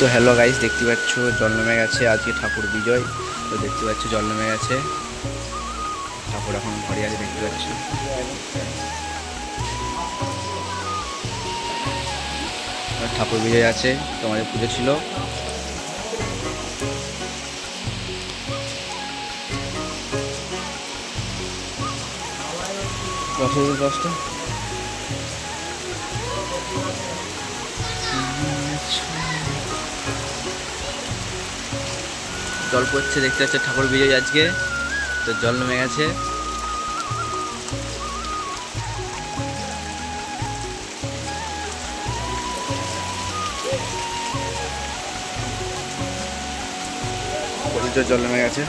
তো hello guys দেখতে পাচ্ছ জল নেমে গেছে, আজকে ঠাকুর বিজয়। তো দেখতে পাচ্ছ জল নেমে গেছে। ঠাকুর এখন ঘরে আছে, দেখতে পাচ্ছ। ঠাকুর বিজয় আছে, তোমাদের পুজো ছিল। দশটা দশটা জল পড়ছে দেখতে পাচ্ছে ঠাকুর বিজয় আজকে। তো জল নেমে গেছে। জল নেমে গেছে।